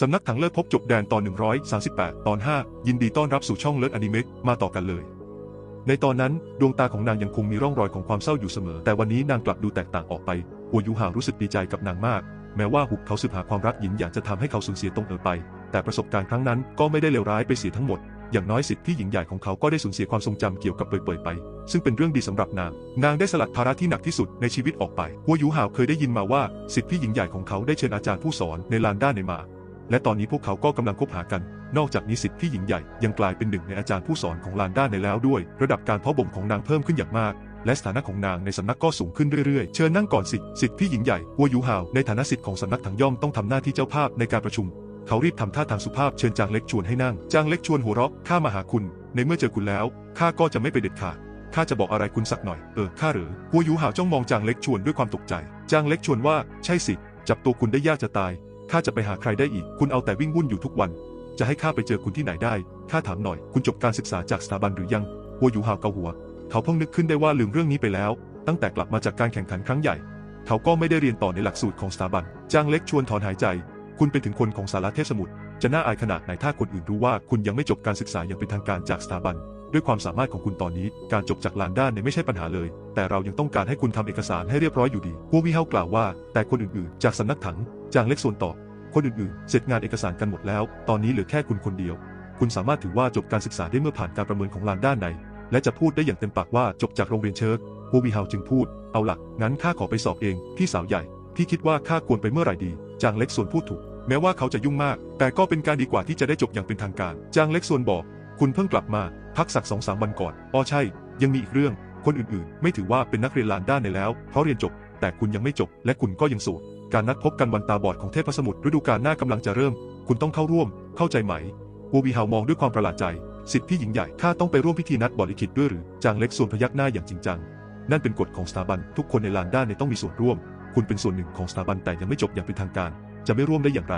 สำนักถังเลิศพบจบแดนตอน 138 ตอน 5 ยินดีต้อนรับสู่ช่องเลิศอนิเมะมาต่อกันเลย ในตอนนั้นดวงตาของนางยังคงมีร่องรอยของความเศร้าอยู่เสมอ แต่วันนี้นางกลับดูแตกต่างออกไปหัวยูหาวรู้สึกดีใจกับนางมาก แม้ว่าหุบเขาสืบหาความรักหยินอยากจะทำให้เขาสูญเสียตรงเออไป แต่ประสบการณ์ครั้งนั้นก็ไม่ได้เลวร้ายไปเสียทั้งหมด อย่างน้อยสิทธิ์ที่หญิงใหญ่ของเขาก็ได้สูญเสียความทรงจำเกี่ยวกับเปยๆไป ซึ่งเป็นเรื่องดีสำหรับนาง นางได้สลัดภาระที่หนักที่สุดในชีวิตออกไปหัวยูหาวเคยได้ยินมาว่าสิทธิ์ที่หญิงใหญ่ของเขาได้เชิญอาจารย์ผู้สอนในลานด้านในมา และตอนนี้พวกเขาก็กำลังคบหากัน นอกจากนี้สิทธิ์ที่หญิงใหญ่ยังกลายเป็นหนึ่งในอาจารย์ผู้สอนของลานด้านในแล้วด้วย ระดับการเพาะบ่มของนางเพิ่มขึ้นอย่างมาก และสถานะของนางในสำนักก็สูงขึ้นเรื่อยๆ เชิญนั่งก่อนสิสิทธิ์พี่หญิงใหญ่วัวยูฮาวในฐานะสิทธิ์ของสำนักถังย่อมต้องทำหน้าที่เจ้าภาพในการประชุม เขารีบทำท่าทางสุภาพเชิญจางเล็กชวนให้นั่งจางเล็กชวนหัวเราะข้ามาหาคุณ ในเมื่อเจอคุณแล้วข้าก็จะไม่ไปเด็ดขาดข้าจะบอกอะไรคุณสักหน่อยเออข้าหรือวัวยูฮาวจ้องมองจางเล็กชวนด้วยความตกใจ จางเล็กชวนว่าใช่สิจับตัวคุณได้ยากจะตาย ข้าจะไปหาใครได้อีก คุณเอาแต่วิ่งวุ่นอยู่ทุกวัน จะให้ข้าไปเจอคุณที่ไหนได้ ข้าถามหน่อย คุณจบการศึกษาจากสถาบันหรือยังหัวยูฮาวเกาหัว เขาเพิ่งนึกขึ้นได้ว่าลืมเรื่องนี้ไปแล้ว ตั้งแต่กลับมาจากการแข่งขันครั้งใหญ่ เขาก็ไม่ได้เรียนต่อในหลักสูตรของสถาบันจางเล็กชวนถอนหายใจ คุณเป็นถึงคนของสารเทพสมุทร จะน่าอายขนาดไหนถ้าคนอื่นรู้ว่าคุณยังไม่จบการศึกษาอย่างเป็นทางการจากสถาบัน ด้วยความสามารถของคุณตอนนี้ การจบจากลานด้านเนี่ยไม่ใช่ปัญหาเลย แต่เรายังต้องการให้คุณทำเอกสารให้เรียบร้อยอยู่ดีหัววิเฮากล่าวว่า แต่คนอื่นๆ จากสำนักถัง จางเล็กส่วนต่อ คนอื่นๆ เสร็จงานเอกสารกันหมดแล้ว ตอนนี้เหลือแค่คุณคนเดียว คุณสามารถถือว่าจบการศึกษาได้เมื่อผ่านการประเมินของลานด้านใน และจะพูดได้อย่างเต็มปากว่าจบจากโรงเรียนเชิร์กหัววิเฮาจึงพูด เอาล่ะงั้นข้าขอไปสอบเอง พี่สาวใหญ่ พี่คิดว่าข้าควรไปเมื่อไหร่ดี จางเล็กส่วนพูดถูก แม้ว่าเขาจะยุ่งมาก แต่ก็เป็นการดีกว่าที่จะได้จบอย่างเป็นทางการ จางเล็กส่วนบอก คุณเพิ่งกลับมาพักสักสองสามวันก่อนอ๋อใช่ ยังมีอีกเรื่อง คนอื่นๆ ไม่ถือว่าเป็นนักเรียนลานด้านในแล้ว เพราะเรียนจบ แต่คุณยังไม่จบ และคุณก็ยังโสดการนัดพบกันวันตาบอดของเทพสมุทรฤดูกาลหน้ากำลังจะเริ่ม คุณต้องเข้าร่วม เข้าใจไหมวูบีฮาวมองด้วยความประหลาดใจ สิทธิพี่หญิงใหญ่ข้าต้องไปร่วมพิธีนัดบอดลิขิตด้วยหรือ จางเล็กส่วนพยักหน้าอย่างจริงจัง นั่นเป็นกฎของสถาบัน ทุกคนในลานด้านในต้องมีส่วนร่วม คุณเป็นส่วนหนึ่งของสถาบันแต่ยังไม่จบอย่างเป็นทางการ จะไม่ร่วมได้อย่างไร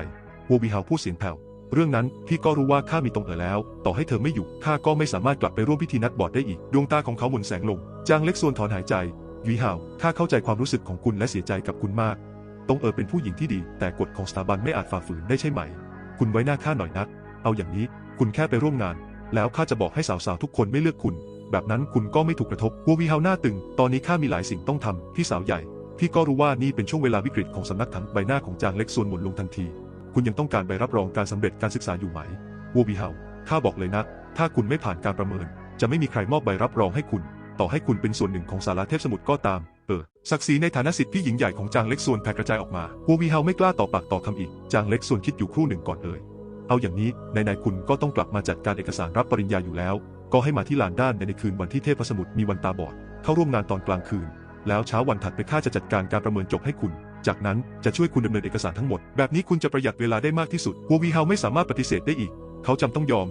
วูบีฮาวพูดเสียงแผ่ว เรื่องนั้นพี่ก็รู้ว่าข้ามีตรงเอ๋อแล้ว ต่อให้เธอไม่อยู่ข้าก็ไม่สามารถกลับไปร่วมพิธีนัดบอดได้อีก ดวงตาของเขาหมุนแสงลง จางเล็กส่วนถอนหายใจยุยฮาวข้าเข้าใจความรู้สึกของคุณและเสียใจกับคุณมาก ตรงเอ๋อเป็นผู้หญิงที่ดี แต่กฎของสถาบันไม่อาจฝ่าฝืนได้ใช่ไหม คุณไว้หน้าข้าหน่อยนัก เอาอย่างนี้คุณแค่ไปร่วมงาน แล้วข้าจะบอกให้สาวๆทุกคนไม่เลือกคุณ แบบนั้นคุณก็ไม่ถูกกระทบวัววีเฮาหน้าตึง ตอนนี้ข้ามีหลายสิ่งต้องทำพี่สาวใหญ่พี่ก็รู้ว่านี่เป็นช่วงเวลาวิกฤตของสำนักถังใบหน้าของจางเล็กส่วนหมุนลงทันที คุณยังต้องการใบรับรองการสำเร็จการศึกษาอยู่ไหมวัววีเฮาข้าบอกเลยนะ ถ้าคุณไม่ผ่านการประเมิน จะไม่มีใครมอบใบรับรองให้คุณ ต่อให้คุณเป็นส่วนหนึ่งของสาราเทพสมุทรก็ตาม เออ ศักดิ์ศรีในฐานะสิทธิ์พี่หญิงใหญ่ของจางเล็กส่วนแผ่กระจายออกมาวัววีเฮาไม่กล้าต่อปากต่อคำอีก จางเล็กส่วนคิดอยู่ครู่หนึ่งก่อนเอ่ย เอาอย่างนี้ในในๆคุณก็ต้องกลับมาจัดการเอกสารรับปริญญาอยู่แล้ว ก็ให้มาที่ลานด้านในในคืนวันที่เทพสมุทรมีวันตาบอด เข้าร่วมงานตอนกลางคืน แล้วเช้าวันถัดไปข้าจะจัดการการประเมินจบให้คุณ จากนั้นจะช่วยคุณดำเนินเอกสารทั้งหมด แบบนี้คุณจะประหยัดเวลาได้มากที่สุดวัววีเฮาไม่สามารถปฏิเสธได้อีก เขาจำต้องยอม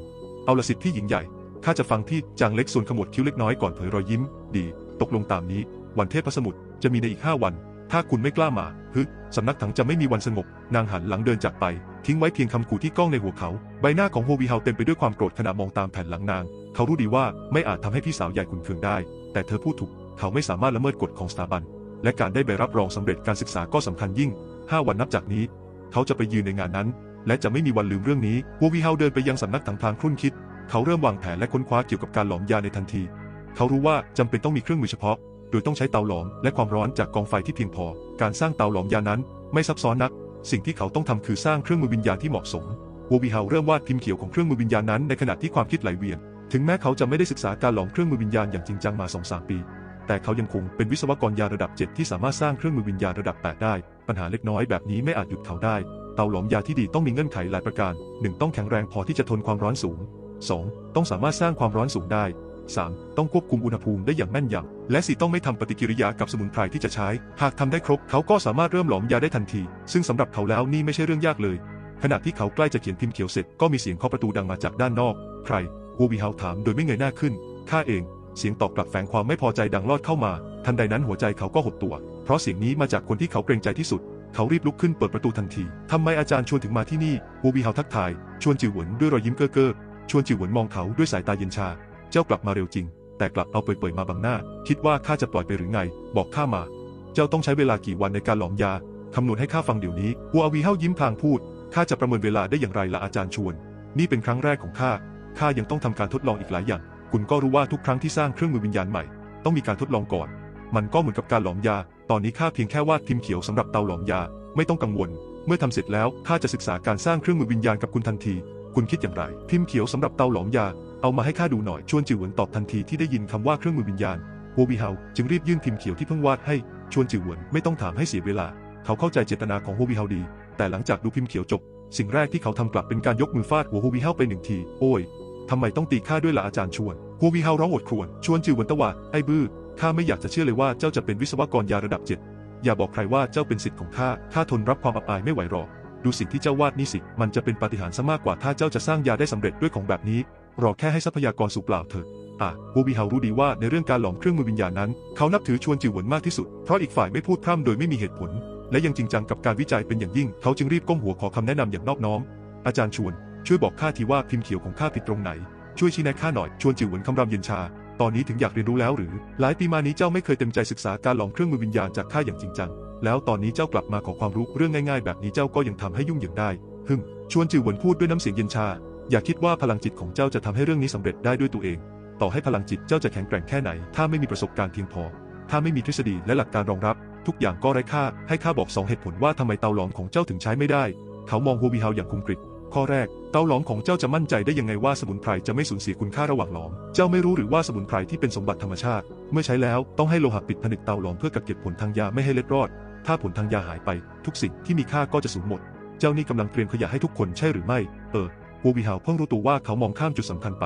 เอาละสิทธิ์พี่หญิงใหญ่ข้าจะฟังที่จางเล็กส่วนขมวดคิ้วเล็กน้อยก่อนเผยรอยยิ้ม ดี ตกลงตามนี้ วันเทพสมุทรจะมีในอีก5วัน ถ้าคุณไม่กล้ามาฮึสำนักถังจะไม่มีวันสงบ นางหันหลังเดินจากไป ทิ้งไว้เพียงคำขู่ที่ก้องในหัวเขา ใบหน้าของโฮวีเฮาเต็มไปด้วยความโกรธขณะมองตามแผ่นหลังนาง เขารู้ดีว่าไม่อาจทำให้พี่สาวใหญ่ขุนเคืองได้ แต่เธอพูดถูก เขาไม่สามารถละเมิดกฎของสถาบัน และการได้ใบรับรองสำเร็จการศึกษาก็สำคัญยิ่ง 5 วันนับจากนี้ เขาจะไปยืนในงานนั้น และจะไม่มีวันลืมเรื่องนี้โฮวีเฮาเดินไปยังสำนักถังพางครุ่นคิด เขาเริ่มวางแผนและค้นคว้าเกี่ยวกับการหลอมยาในทันที เขารู้ว่าจำเป็นต้องมีเครื่องมือเฉพาะ โดยต้องใช้เตาหลอมและความร้อนจากกองไฟที่เพียงพอ การสร้างเตาหลอมยานั้น ไม่ซับซ้อนนัก สิ่งที่เขาต้องทำคือสร้างเครื่องมือวิญญาณที่เหมาะสมโววีเฮาเริ่มวาดพิมพ์เขียวของเครื่องมือวิญญาณนั้นในขณะที่ความคิดไหลเวียน ถึงแม้เขาจะไม่ได้ศึกษาการหลอมเครื่องมือวิญญาณอย่างจริงจังมา2อสปี แต่เขายังคงเป็นวิศวกรยาระดับ 7 ที่สามารถสร้างเครื่องมือวิญญาณระดับ 8 ได้ ปัญหาเล็กน้อยแบบนี้ไม่อาจหยุดเขาได้ เตาหลอมยาที่ดีต้องมีเงื่อนไขหลายประการ 1. ต้องแข็งแรงพอที่จะทนความร้อนสูง 2. ต้องสามารถสร้างความร้อนสูงได้ 3. ต้องควบคุมอุณหภูมิได้อย่างแม่นยำ และ 4. ต้องไม่ทำปฏิกิริยากับสมุนไพรที่จะใช้ หากทำได้ครบ เขาก็สามารถเริ่มหลอมยาได้ทันที ซึ่งสำหรับเขาแล้วนี่ไม่ใช่เรื่องยากเลย ขณะที่เขาใกล้จะเขียนพิมพ์เขียวเสร็จ ก็มีเสียงเคาะประตูดังมาจากด้านนอก ใครวูวีเฮาถามโดยไม่เงยหน้าขึ้น ข้าเอง เสียงตอบกลับแฝงความไม่พอใจดังลอดเข้ามา ทันใดนั้นหัวใจเขาก็หดตัว เพราะเสียงนี้มาจากคนที่เขาเกรงใจที่สุด เขารีบลุกขึ้นเปิดประตูทันที ทำไมอาจารย์ชวนถึงมาที่นี่วูวีเฮาทักทาย ชวนจิวหวนด้วยรอยยิ้มเก้อเก้อชวนจิวหวนมองเขาด้วยสายตาเย็นชา เจ้ากลับมาเร็วจริง แต่กลับเอาเปยๆมาบังหน้า คิดว่าข้าจะปล่อยไปหรือไง บอกข้ามา เจ้าต้องใช้เวลากี่วันในการหลอมยาคำนวณให้ข้าฟังเดี๋ยวนี้หัวอาวีเฮายิ้มพลางพูด ข้าจะประเมินเวลาได้อย่างไรล่ะอาจารย์ชวน นี่เป็นครั้งแรกของข้า ข้ายังต้องทำการทดลองอีกหลายอย่าง คุณก็รู้ว่าทุกครั้งที่สร้างเครื่องมือวิญญาณใหม่ ต้องมีการทดลองก่อน มันก็เหมือนกับการหลอมยา ตอนนี้ข้าเพียงแค่วาดพิมพ์เขียวสำหรับเตาหลอมยา ไม่ต้องกังวล เมื่อทำเสร็จแล้วข้าจะศึกษาการสร้างเครื่องมือวิญญาณกับคุณทันที คุณคิดอย่างไร พิมพ์เขียวสำหรับเตาหลอมยา เอามาให้ข้าดูหน่อย ชวนจิวเหวินตอบทันทีที่ได้ยินคำว่าเครื่องมือวิญญาณโววีเฮาจึงรีบยื่นพิมพ์เขียวที่เพิ่งวาดให้ ชวนจิวเหวินไม่ต้องถามให้เสียเวลา เขาเข้าใจเจตนาของโฮวีเฮาดี แต่หลังจากดูพิมพ์เขียวจบ สิ่งแรกที่เขาทำกลับเป็นการยกมือฟาดหัวโฮวีเฮาไปหนึ่งที โอ้ย ทำไมต้องตีข้าด้วยล่ะอาจารย์ชวนโฮวีเฮาร้องโอดครวญชวนจิวเหวินตะวาไอ้บื้อข้าไม่อยากจะเชื่อเลยว่าเจ้าจะเป็นวิศวกรยาระดับเจ็ดอย่าบอกใครว่าเจ้าเป็นสิทธิ์ของข้าข้าทนรับความอับอายไม่ไหวหรอกดูสิ่งที่เจ้าวาดนี่สิ มันจะเป็นปาฏิหาริย์ซะมากกว่าถ้าเจ้าจะสร้างยาได้สำเร็จด้วยของแบบนี้ รอแค่ให้ทรัพยากรสูบเปล่าเถอะอะโวบีเฮารู้ดีว่าในเรื่องการหลอมเครื่องมือวิญญาณนั้น เขานับถือชวนจิวเหวนมากที่สุด เพราะอีกฝ่ายไม่พูดพร่ำโดยไม่มีเหตุผล และยังจริงจังกับการวิจัยเป็นอย่างยิ่ง เขาจึงรีบก้มหัวขอคำแนะนำอย่างนอบน้อม อาจารย์ชวน ช่วยบอกข้าทีว่าพิมพ์เขียวของข้าผิดตรงไหน ช่วยชี้แนะข้าหน่อย ชวนจิวเหวินคำรามเย็นชา ตอนนี้ถึงอยากเรียนรู้แล้วหรือ หลายปีมานี้เจ้าไม่เคยเต็มใจศึกษาการลอมเครื่องมือวิญญาณจากข้าอย่างจริงจัง แล้วตอนนี้เจ้ากลับมาขอความรู้เรื่องง่ายๆ แบบนี้เจ้าก็ยังทำให้ยุ่งเหยิงได้ฮึ่ม ชวนจิวเหวินพูดด้วยน้ำเสียงเย็นชา อย่าคิดว่าพลังจิตของเจ้าจะทำให้เรื่องนี้สำเร็จได้ด้วยตัวเอง ต่อให้พลังจิตเจ้าจะแข็งแกร่งแค่ไหน ถ้าไม่มีประสบการณ์เพียงพอ ถ้าไม่มีทฤษฎีและหลักการรองรับ ทุกอย่างก็ไร้ค่า ให้ข้าบอกสองเหตุผลว่าทำไมเตาหลอมของเจ้าถึงใช้ไม่ได้ เขามองฮูบีเฮาอย่างคุมกริบ ข้อแรก เตาหลอมของเจ้าจะมั่นใจได้ยังไงว่าสมุนไพรจะไม่สูญเสียคุณค่าระหว่างหลอม เจ้าไม่รู้หรือว่าสมุนไพรที่เป็นสมบัติธรรมชาติ เมื่อใช้แล้วต้องให้โลหะปิดผนึกเตาหลอมเพื่อกักเก็บผลทางยาไม่ให้เล็ดรอด ถ้าผลทางยาหายไป ทุกสิ่งที่มีค่าก็จะสูญหมด เจ้านี่กำลังเตรียมขยะให้ทุกคนใช่หรือไม่ เออฮูบีฮาเพิ่งรู้ตัวว่าเขามองข้ามจุดสำคัญไป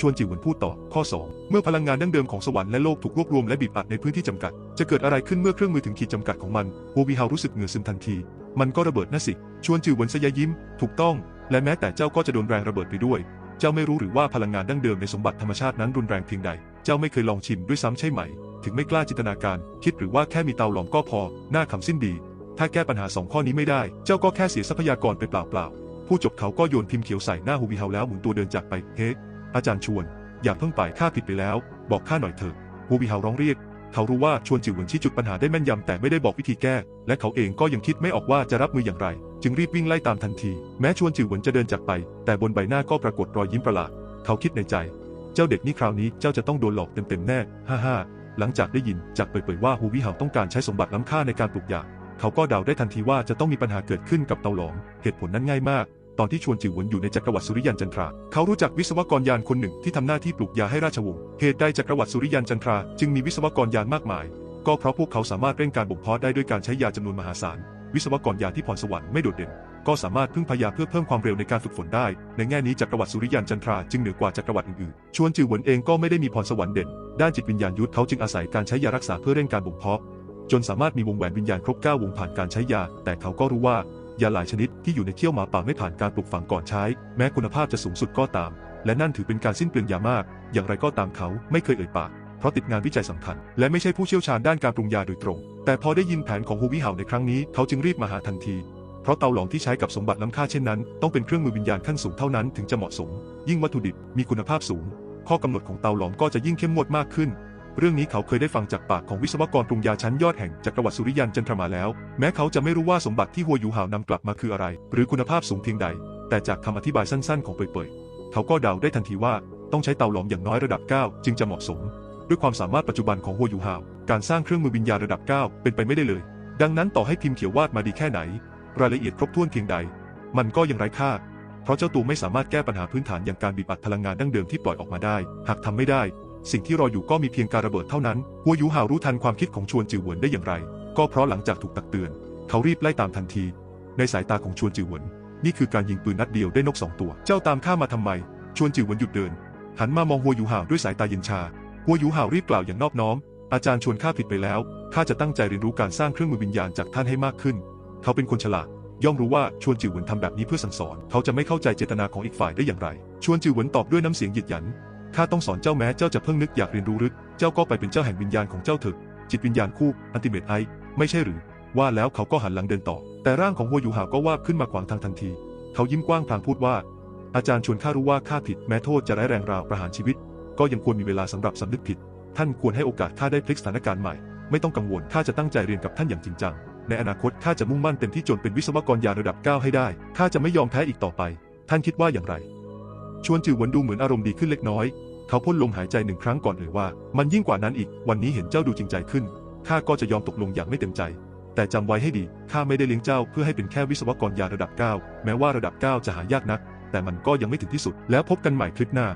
ชวนจิวเหวินพูดต่อ ข้อ 2 เมื่อพลังงานดั้งเดิมของสวรรค์และโลกถูกรวบรวมและบีบอัดในพื้นที่จำกัด จะเกิดอะไรขึ้นเมื่อเครื่องมือถึงขีดจำกัดของมันโววีฮารู้สึกเหงื่อซึมทันที มันก็ระเบิดน่ะสิ ชวนจิวเหวนสยายยิ้ม ถูกต้อง และแม้แต่เจ้าก็จะโดนแรงระเบิดไปด้วย เจ้าไม่รู้หรือว่าพลังงานดั้งเดิมในสมบัติธรรมชาตินั้นรุนแรงเพียงใด เจ้าไม่เคยลองชิมด้วยซ้ำใช่ไหม ถึงไม่กล้าจินตนาการ คิดหรือว่าแค่มีเตาหลอมก็พอ หน้าขำสิ้นดี ถ้าแก้ปัญหาสองข้อนี้ไม่ได้ เจ้าก็แค่เสียทรัพยากรไปเปล่าๆ ผู้จบเขาก็โยนพิมพ์เขียวใส่หน้าฮูวีเฮาแล้วหมุนตัวเดินจากไป เฮ้ อาจารย์ชวน อย่าเพิ่งไปข้าผิดไปแล้ว บอกข้าหน่อยเถอะฮูวีเฮาร้องเรียก เขารู้ว่าชวนจิ๋วหวินชี้จุดปัญหาได้แม่นยำแต่ไม่ได้บอกวิธีแก้ และเขาเองก็ยังคิดไม่ออกว่าจะรับมืออย่างไร จึงรีบวิ่งไล่ตามทันที แม้ชวนจิ๋วหวินจะเดินจากไป แต่บนใบหน้าก็ปรากฏรอยยิ้มประหลาด เขาคิดในใจ เจ้าเด็กนี่คราวนี้เจ้าจะต้องโดนหลอกเต็มๆแน่ฮ่าฮ่าหลังจากได้ยินจากเปิดๆว่าฮูวีเฮาต้องการใช้สมบัติล้ำค่าในการปลูกยาเขาก็เดาได้ทันทีว่าจะต้องมีปัญหาเกิดขึ้นกับเตาหลอม เหตุผลนั้นง่ายมาก ตอนที่ชวนจิวหวนอยู่ในจักรวรรดิสุริยันจันทรา เขารู้จักวิศวกรยานคนหนึ่งที่ทำหน้าที่ปลูกยาให้ราชวงศ์ เหตุใดจักรวรรดิสุริยันจันทราจึงมีวิศวกรยานมากมาย ก็เพราะพวกเขาสามารถเร่งการบ่มเพาะได้ด้วยการใช้ยาจำนวนมหาศาล วิศวกรยานที่พรสวรรค์ไม่โดดเด่น ก็สามารถพึ่งพยาเพื่อเพิ่มความเร็วในการฝึกฝนได้ ในแง่นี้จักรวรรดิสุริยันจันทราจึงเหนือกว่าจักรวรรดิอื่นๆ ชวนจิวหวนเองก็ไม่ได้มีพรสวรรค์เด่น ด้านจิตวิญญาณยุทธเขาจึงอาศัยการใช้ยารักษาเพื่อเร่งการบ่มเพาะจนสามารถมีวงแหวนวิญญาณครบ9วงผ่านการใช้ยา แต่เขาก็รู้ว่า ยาหลายชนิดที่อยู่ในเขี้ยวหมาป่าไม่ผ่านการปลูกฝังก่อนใช้ แม้คุณภาพจะสูงสุดก็ตาม และนั่นถือเป็นการสิ้นเปลืองยามาก อย่างไรก็ตามเขาไม่เคยเอ่ยปากเพราะติดงานวิจัยสำคัญ และไม่ใช่ผู้เชี่ยวชาญด้านการปรุงยาโดยตรง แต่พอได้ยินแผนของฮูวิเห่าในครั้งนี้เขาจึงรีบมาหาทันที เพราะเตาหลอมที่ใช้กับสมบัติล้ำค่าเช่นนั้น ต้องเป็นเครื่องมือวิญญาณขั้นสูงเท่านั้นถึงจะเหมาะสม ยิ่งวัตถุดิบมีคุณภาพสูง ข้อกำหนดของเตาหลอมก็จะยิ่งเข้มงวดมากขึ้น เรื่องนี้เขาเคยได้ฟังจากปากของวิศวกรปรุงยาชั้นยอดแห่งจักรวรรดิสุริยันจันทรามาแล้ว แม้เขาจะไม่รู้ว่าสมบัติที่หัวยูหาวนำกลับมาคืออะไร หรือคุณภาพสูงเพียงใด แต่จากคำอธิบายสั้นๆ ของเปยๆ เขาก็เดาได้ทันทีว่าต้องใช้เตาหลอมอย่างน้อยระดับ 9 จึงจะเหมาะสม ด้วยความสามารถปัจจุบันของหัวยูหาว การสร้างเครื่องมือวิญญาณระดับ 9 เป็นไปไม่ได้เลย ดังนั้นต่อให้พิมพ์เขียววาดมาดีแค่ไหน รายละเอียดครบถ้วนเพียงใด มันก็ยังไร้ค่า เพราะเจ้าตัวไม่สามารถแก้ปัญหาพื้นฐานอย่างการบีบอัดพลังงานดั้งเดิมที่ปล่อยออกมาได้ หากทำไม่ได้ สิ่งที่รออยู่ก็มีเพียงการระเบิดเท่านั้นหัวยูหาวรู้ทันความคิดของชวนจิวเหวนได้อย่างไร ก็เพราะหลังจากถูกตักเตือน เขารีบไล่ตามทันที ในสายตาของชวนจิวเหวน นี่คือการยิงปืนนัดเดียวได้นกสองตัว เจ้าตามข้ามาทำไม ชวนจิวเหวนหยุดเดิน หันมามองหัวยูหาวด้วยสายตาเย็นชาหัวยูหาวรีบกล่าวอย่างนอบน้อม อาจารย์ชวนข้าผิดไปแล้วข้าจะตั้งใจเรียนรู้การสร้างเครื่องมือวิญญาณจากท่านให้มากขึ้น เขาเป็นคนฉลาดย่อมรู้ว่าชวนจิวหวนทำแบบนี้เพื่อสั่งสอน เขาจะไม่เข้าใจเจตนาของอีกฝ่ายได้อย่างไร ชวนจิวหวนตอบด้วยน้ำเสียงหยิดหยัน ข้าต้องสอนเจ้าแม้เจ้าจะเพิ่งนึกอยากเรียนรู้หรือเจ้าก็ไปเป็นเจ้าแห่งวิญญาณของเจ้าเถอะจิตวิญญาณคู่อันติเมตไอไม่ใช่หรือ ว่าแล้วเขาก็หันหลังเดินต่อ แต่ร่างของหัวยูหาวก็วาบขึ้นมาขวางทางทันที เขายิ้มกว้างพลางพูดว่า อาจารย์ชวนข้ารู้ว่าข้าผิดแม้โทษจะร้ายแรงราวประหารชีวิต ก็ยังควรมีเวลาสำหรับสำนึกผิด ท่านควรให้โอกาสข้าได้พลิกสถานการณ์ใหม่ ไม่ต้องกังวลข้าจะตั้งใจเรียนกับท่านอย่างจริงจัง ในอนาคตข้าจะมุ่งมั่นเต็มที่จนเป็นวิศวกรยานระดับ9ให้ได้ข้าจะไม่ยอมแพ้อีกต่อไป ท่านคิดว่าอย่างไร ชวนจือหวนดูเหมือนอารมณ์ดีขึ้นเล็กน้อย เขาพ่นลมหายใจหนึ่งครั้งก่อนเอ่ยว่า มันยิ่งกว่านั้นอีก วันนี้เห็นเจ้าดูจริงใจขึ้น ข้าก็จะยอมตกลงอย่างไม่เต็มใจ แต่จำไว้ให้ดี ข้าไม่ได้เลี้ยงเจ้าเพื่อให้เป็นแค่วิศวกรยาระดับ 9 แม้ว่าระดับ 9 จะหายากนัก แต่มันก็ยังไม่ถึงที่สุด แล้วพบกันใหม่คลิปหน้า